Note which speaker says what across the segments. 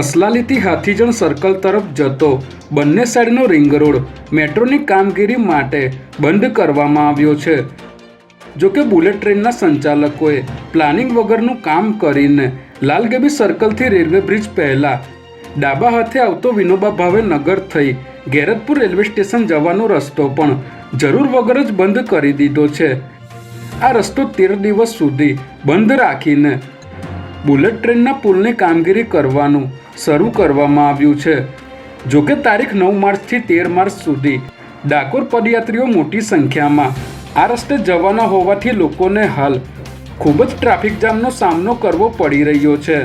Speaker 1: અસલાલીથી Hathijan circle તરફ જતો બંને સાઈડનો રિંગ રોડ મેટ્રોની કામગીરી માટે બંધ કરવામાં આવ્યો છે. જોકે બુલેટ ટ્રેનના સંચાલકોએ પ્લાનિંગ વગરનું કામ કરીને લાલગેબી સર્કલથી રેલવે બ્રિજ પહેલાં ડાબા હાથે આવતો વિનોબા ભાવે નગર થઈ ગેરતપુર રેલવે સ્ટેશન જવાનો રસ્તો પણ જરૂર વગર જ બંધ કરી દીધો છે. આ રસ્તો તેર દિવસ સુધી બંધ રાખીને બુલેટ ટ્રેનના પુલની કામગીરી કરવાનું શરૂ કરવામાં આવ્યું છે. જોકે તારીખ નવ માર્ચથી તેર માર્ચ સુધી ડાકોર પદયાત્રીઓ મોટી સંખ્યામાં આ રસ્તે જવાના હોવાથી લોકોને હાલ ખૂબ જ ટ્રાફિક જામનો સામનો કરવો પડી રહ્યો છે.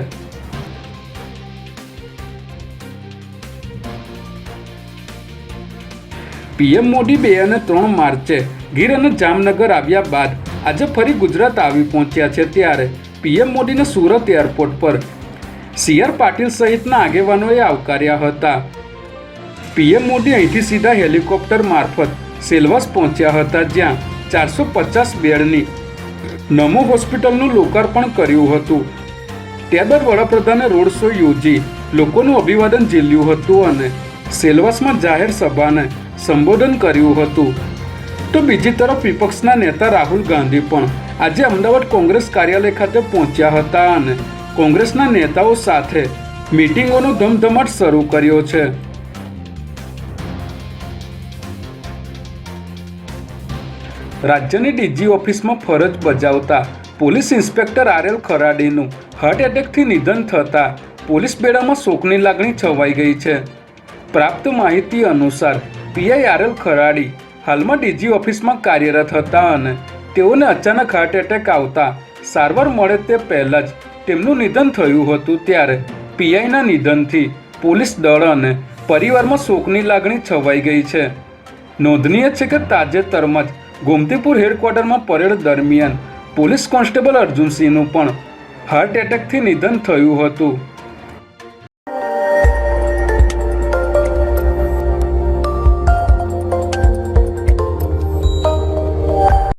Speaker 1: પીએમ મોદી બે અને ત્રણ માર્ચે ગીર અને જામનગર આવ્યા બાદ આજે ફરી ગુજરાત આવી પહોંચ્યા છે ત્યારે પીએમ મોદીને સુરત એરપોર્ટ પર. સી આર પાટીલ સહિતના આગેવાનોએ આવકાર્યા હતા. પીએમ મોદી અહીંથી સીધા હેલિકોપ્ટર મારફત સેલવાસ પહોંચ્યા હતા જ્યાં ચારસો પચાસ બેડની નમો હોસ્પિટલનું લોકાર્પણ કર્યું હતું. ત્યારબાદ વડાપ્રધાને રોડ શો યોજી લોકોનું અભિવાદન ઝીલ્યું હતું અને સેલવાસમાં જાહેર સભાને સંબોધન કર્યું હતું. તો બીજી તરફ વિપક્ષના નેતા રાહુલ ગાંધી પણ આજે અમદાવાદ કોંગ્રેસ કાર્યાલય ખાતે પહોંચ્યા હતા અને કોંગ્રેસના નેતાઓ સાથે મિટિંગોનો ધમધમાટ શરૂ કર્યો છે. રાજ્યની ડીજી ઓફિસમાં ફરજ બજાવતા પોલીસ ઇન્સ્પેક્ટર આર એલ ખરાડીનું હાર્ટ એટેકથી નિધન થતાં પોલીસ બેડામાં શોકની લાગણી છવાઈ ગઈ છે. પ્રાપ્ત માહિતી અનુસાર પીઆઈ આર એલ ખરાડી હાલમાં ડીજી ઓફિસમાં કાર્યરત હતા અને તેઓને અચાનક હાર્ટ એટેક આવતા સારવાર મળે તે પહેલાં જ તેમનું નિધન થયું હતું ત્યારે પીઆઈના નિધનથી પોલીસ દળ અને પરિવારમાં શોકની લાગણી છવાઈ ગઈ છે. નોંધનીય છે કે તાજેતરમાં જ ગોમતીપુર હેડક્વાર્ટરમાં પરેડ દરમિયાન પોલીસ કોન્સ્ટેબલ અર્જુનસિંહનું પણ હાર્ટ એટેકથી નિધન થયું હતું.